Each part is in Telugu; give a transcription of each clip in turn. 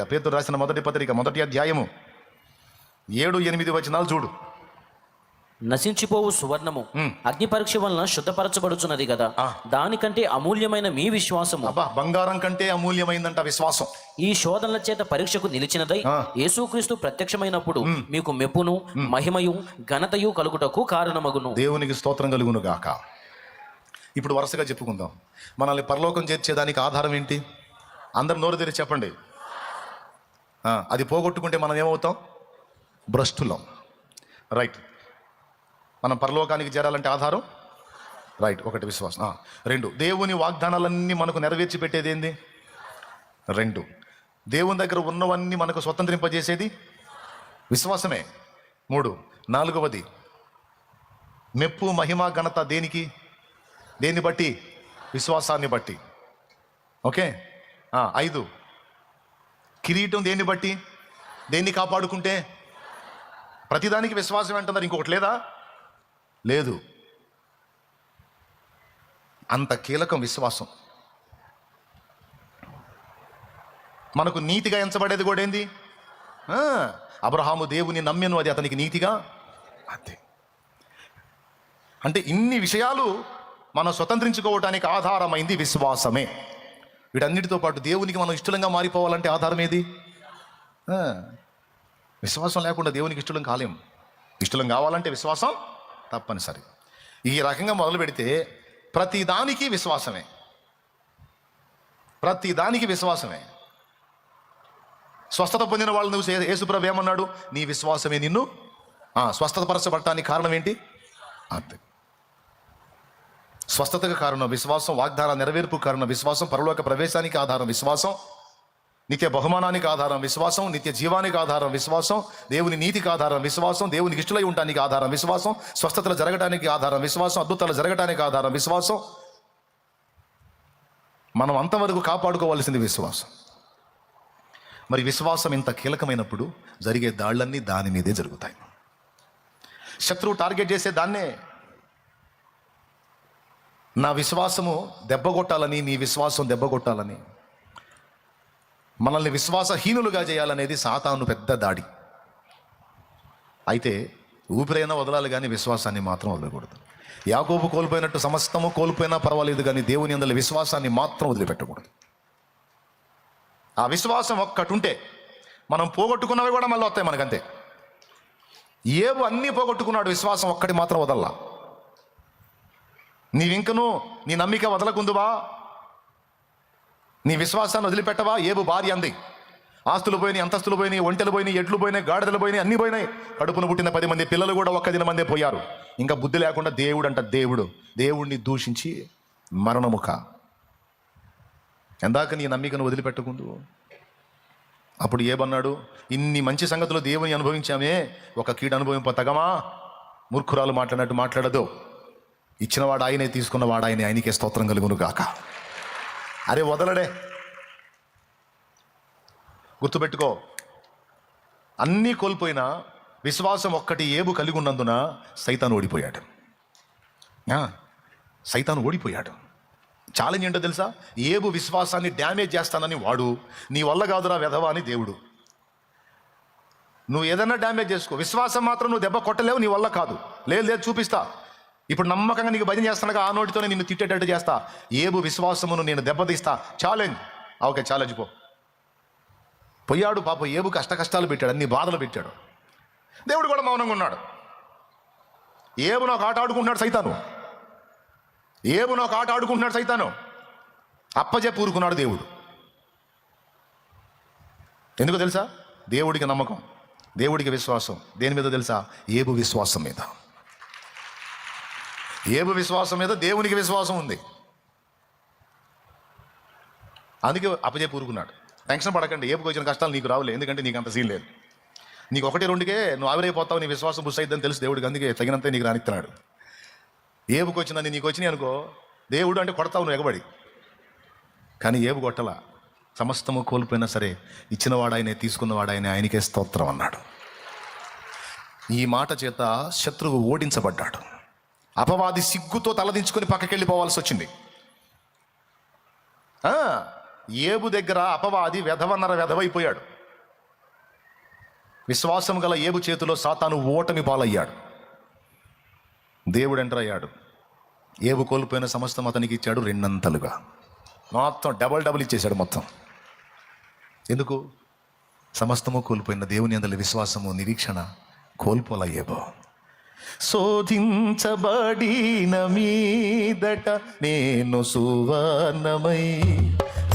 పత్రిక. పేతురు రాసిన మొదటి పత్రిక మొదటి అధ్యాయము. ఏడు ఎనిమిది వచనాలు చూడు. నశించిపోవు సువర్ణము. అగ్ని పరీక్ష వలన శుద్ధపరచబడుచున్నది కదా. దానికంటే అమూల్యమైన మీ విశ్వాసము. బంగారం కంటే అమూల్యమైందంట విశ్వాసం. ఈ శోధనల చేత పరీక్షకు నిలిచినదై. యేసుక్రీస్తు ప్రత్యక్షమైనప్పుడు మీకు మెప్పును మహిమయు ఘనతయు కలుగుటకు కారణమగును. దేవునికి స్తోత్రం కలుగును గాక. ఇప్పుడు వరుసగా చెప్పుకుందాం. మనల్ని పరలోకం చేర్చేదానికి ఆధారం ఏంటి? అందరు నోరు తెరిచి చెప్పండి. అది పోగొట్టుకుంటే మనం ఏమవుతాం? భ్రష్టులం. రైట్ మనం పరలోకానికి చేరాలంటే ఆధారం? రైట్ ఒకటి విశ్వాసం. రెండు. దేవుని వాగ్దానాలన్నీ మనకు నెరవేర్చి పెట్టేది ఏంది? రెండు. దేవుని దగ్గర ఉన్నవన్నీ మనకు స్వతంత్రింపజేసేది? విశ్వాసమే. మూడు. నాలుగవది. మెప్పు మహిమ ఘనత దేనికి? దేన్ని బట్టి? విశ్వాసాన్ని బట్టి. ఓకే? ఐదు. కిరీటం దేన్ని బట్టి? దేన్ని కాపాడుకుంటే? ప్రతిదానికి విశ్వాసం అంటున్నారు. ఇంకొకటి లేదా? లేదు. అంత కీలకం విశ్వాసం. మనకు నీతిగా ఎంచబడేది కూడా ఏంది? అబ్రహాము దేవుని నమ్మెను అది అతనికి నీతిగా? అంతే. అంటే ఇన్ని విషయాలు మనం స్వతంత్రించుకోవటానికి ఆధారమైంది విశ్వాసమే. వీటన్నిటితో పాటు దేవునికి మనం ఇష్టంగా మారిపోవాలంటే ఆధారం ఏది? విశ్వాసం లేకుండా దేవునికి ఇష్టం కాలేం. ఇష్టం కావాలంటే విశ్వాసం తప్పనిసరి. ఈ రకంగా మొదలు పెడితే ప్రతిదానికి విశ్వాసమే. ప్రతిదానికి విశ్వాసమే. స్వస్థత పొందిన వాళ్ళు నువ్వు యేసుప్రభు ఏమన్నాడు? నీ విశ్వాసమే నిన్ను ఆ, స్వస్థత పరచబడటానికి కారణం ఏంటి? అంతే స్వస్థతకు కారణం విశ్వాసం వాగ్దాన నెరవేర్పు కారణం విశ్వాసం పరలోక ప్రవేశానికి ఆధారం విశ్వాసం నిత్య బహుమానానికి ఆధారం విశ్వాసం నిత్య జీవానికి ఆధారం విశ్వాసం దేవుని నీతికి ఆధారం విశ్వాసం దేవునికి ఇష్టలై ఉండటానికి ఆధారం విశ్వాసం స్వస్థతలు జరగడానికి ఆధారం విశ్వాసం అద్భుతాలు జరగడానికి ఆధారం విశ్వాసం. మనం అంతవరకు కాపాడుకోవాల్సింది విశ్వాసం. మరి విశ్వాసం ఇంత కీలకమైనప్పుడు జరిగే దాళ్ళన్నీ దాని మీదే జరుగుతాయి. శత్రువు టార్గెట్ చేసే దాన్నే నా విశ్వాసము దెబ్బగొట్టాలని నీ విశ్వాసం దెబ్బగొట్టాలని మనల్ని విశ్వాసహీనులుగా చేయాలనేది సాతాను పెద్ద దాడి. అయితే ఊపిరైనా వదలాలి కానీ విశ్వాసాన్ని మాత్రం వదలకూడదు. యాకోబు కోల్పోయినట్టు సమస్తము కోల్పోయినా పర్వాలేదు కానీ దేవుని అందరి విశ్వాసాన్ని మాత్రం వదిలిపెట్టకూడదు. ఆ విశ్వాసం ఒక్కటి ఉంటే మనం పోగొట్టుకున్నవి కూడా మళ్ళీ వస్తాయి మనకంతే. ఏవు అన్నీ పోగొట్టుకున్నాడు విశ్వాసం ఒక్కటి మాత్రం వదల్లా. నీవింకను నీ నమ్మిక వదలకుందువా? నీ విశ్వాసాన్ని వదిలిపెట్టవా? ఏబు భార్య అంది. ఆస్తులు పోయినాయి అంతస్తులు పోయినాయి ఒంటెలు పోయినాయి ఎడ్లు పోయినాయి గాడిదలు పోయినాయి అన్నీ పోయినాయి. కడుపును పుట్టిన పది మంది పిల్లలు కూడా ఒక్క దిన మందే పోయారు. ఇంకా బుద్ధి లేకుండా దేవుడు అంట దేవుడు. దేవుణ్ణి దూషించి మరణముఖ ఎందాక నీ నమ్మికను వదిలిపెట్టకుందు అప్పుడు ఏమన్నాడు ఇన్ని మంచి సంగతులు దేవుని అనుభవించామే. ఒక కీడు అనుభవింప తగమా? మూర్ఖురాలు మాట్లాడినట్టు మాట్లాడదు. ఇచ్చినవాడు ఆయనే తీసుకున్నవాడు ఆయన ఆయనకే స్తోత్రం కలుగును గాక. అరే వదలడే. గుర్తుపెట్టుకో. అన్నీ కోల్పోయినా విశ్వాసం ఒక్కటి ఏబు కలిగి ఉన్నందున సైతాను ఓడిపోయాడు. ఆ, సైతాను ఓడిపోయాడు. ఛాలెంజ్ ఏంటో తెలుసా? ఏబు విశ్వాసాన్ని డ్యామేజ్ చేస్తానని వాడు నీ వల్ల కాదురా వెధవా అని దేవుడు. నువ్వు ఏదైనా డ్యామేజ్ చేసుకో. విశ్వాసం మాత్రం నువ్వు దెబ్బ కొట్టలేవు నీ వల్ల కాదు. లేదు లేదు చూపిస్తా. ఇప్పుడు నమ్మకంగా నీకు భజన చేస్తానుగా ఆ నోటితోనే నిన్ను తిట్టేటట్టు చేస్తా. ఏబు విశ్వాసమును నేను దెబ్బతీస్తా. ఛాలెంజ్ ఓకే ఛాలెంజ్ పో. పోయాడు పాప ఏబు కష్ట కష్టాలు పెట్టాడు అన్ని బాధలు పెట్టాడు. దేవుడు కూడా మౌనంగా ఉన్నాడు. ఏబు నాకు ఆట ఆడుకుంటున్నాడు సైతాను. ఏబు నాకు ఆట ఆడుకుంటున్నాడు సైతాను. అప్పజెప్పి ఊరుకున్నాడు దేవుడు. ఎందుకు తెలుసా? దేవుడికి నమ్మకం దేవుడికి విశ్వాసం. దేని మీద తెలుసా? ఏబు విశ్వాసం మీద. ఏబు విశ్వాసం మీద దేవునికి విశ్వాసం ఉంది. అందుకే అపజయ ఊరుకున్నాడు టెన్షన్ పడకండి ఏపుకి వచ్చిన కష్టాలు నీకు రావులే ఎందుకంటే నీకు అంత సీన్ లేదు. నీకు ఒకటి రెండుకే నువ్వు ఆవిరైపోతావు నీ విశ్వాసం బుస్ అయిద్దని తెలుసు దేవుడికి అందుకే తగినంత నీకు రానిస్తున్నాడు ఏపుకి వచ్చిందని నీకు వచ్చినాయి అనుకో దేవుడు అంటే కొడతావు నువ్వు ఎగబడి. కానీ ఏపు కొట్టలా. సమస్తము కోల్పోయినా సరే ఇచ్చినవాడాయనే తీసుకున్నవాడాయనే ఆయనకే స్తోత్రం అన్నాడు. ఈ మాట చేత శత్రువు ఓడించబడ్డాడు. అపవాది సిగ్గుతో తలదించుకొని పక్కకెళ్ళిపోవాల్సి వచ్చింది. ఆ, ఏబు దగ్గర అపవాది వెధవన్నర వెధవైపోయాడు. విశ్వాసం గల ఏబు చేతిలో సాతాను ఓటమి పాలయ్యాడు. దేవుడు ఎంటర్ అయ్యాడు. ఏబు కోల్పోయిన సమస్తం అతనికి ఇచ్చాడు రెండంతలుగా. మొత్తం డబల్ డబుల్ ఇచ్చేశాడు మొత్తం. ఎందుకు? సమస్తము కోల్పోయిన దేవుని అందరి విశ్వాసము నిరీక్షణ కోల్పోలయ్యేబో శోధించబడిన మీదట నేను సువర్ణమై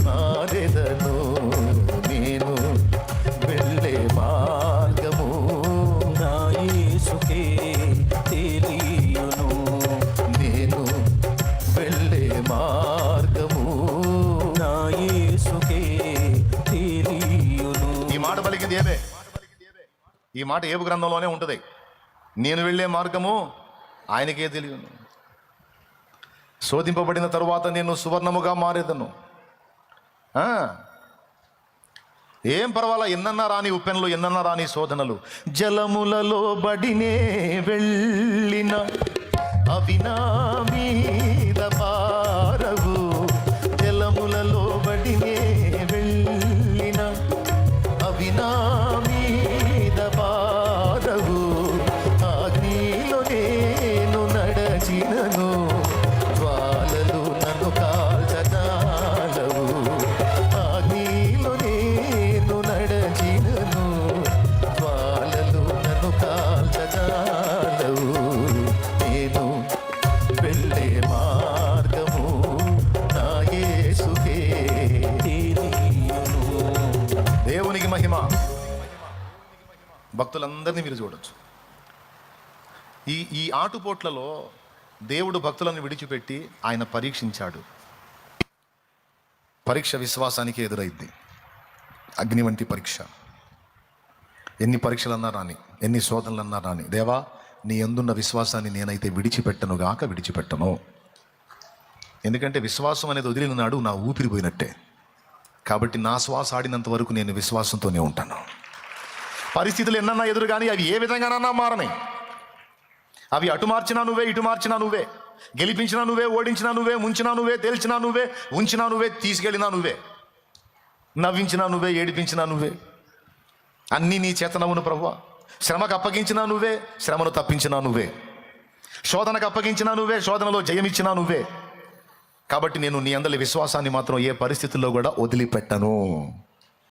మారెదను నేను వెళ్ళే మార్గము నాయసుకే తెలియను. నేను వెళ్ళే మార్గము నాయసుకే తెలియను. ఈ మాట పలికింది ఏబే? ఈ మాట ఏబు గ్రంథంలోనే ఉంటుంది. నేను వెళ్ళే మార్గము ఆయనకే తెలియను. శోధింపబడిన తరువాత నేను సువర్ణముగా మారేదను. ఆ. ఏం పర్వాలా? ఎన్నన్నా రాని ఉప్పెనలు ఎన్నన్నా రాని శోధనలు. జలములలో బడినే వెళ్ళిన అవినామీ భక్తులందరినీ మీరు చూడొచ్చు. ఈ ఈ ఆటుపోట్లలో దేవుడు భక్తులను విడిచిపెట్టి ఆయన పరీక్షించాడు. పరీక్ష విశ్వాసానికి ఎదురైంది. అగ్ని వంటి పరీక్ష. ఎన్ని పరీక్షలన్నా రాని ఎన్ని శోధనలన్నా రాని దేవా నీ ఎందున్న విశ్వాసాన్ని నేనైతే విడిచిపెట్టను గాక విడిచిపెట్టను. ఎందుకంటే విశ్వాసం అనేది వదిలిన నాడు నా ఊపిరి పోయినట్టే. కాబట్టి నా శ్వాస ఆడినంత వరకు నేను విశ్వాసంతోనే ఉంటాను. పరిస్థితులు ఎన్నన్నా ఎదురు కానీ అవి ఏ విధంగానన్నా మారని. అవి అటు మార్చినా నువ్వే ఇటు మార్చినా నువ్వే. గెలిపించినా నువ్వే ఓడించినా నువ్వే ముంచినా నువ్వే తేల్చినా నువ్వే ఉంచినా నువ్వే తీసుకెళ్ళినా నువ్వే. నవ్వించినా నువ్వే ఏడిపించినా నువ్వే. అన్నీ నీ చేతనవును ప్రభు శ్రమకు అప్పగించినా నువ్వే శ్రమను తప్పించినా నువ్వే. శోధనకు అప్పగించినా నువ్వే శోధనలో జయమిచ్చినా నువ్వే. కాబట్టి నేను నీ అందరి విశ్వాసాన్ని మాత్రం ఏ పరిస్థితుల్లో కూడా వదిలిపెట్టను.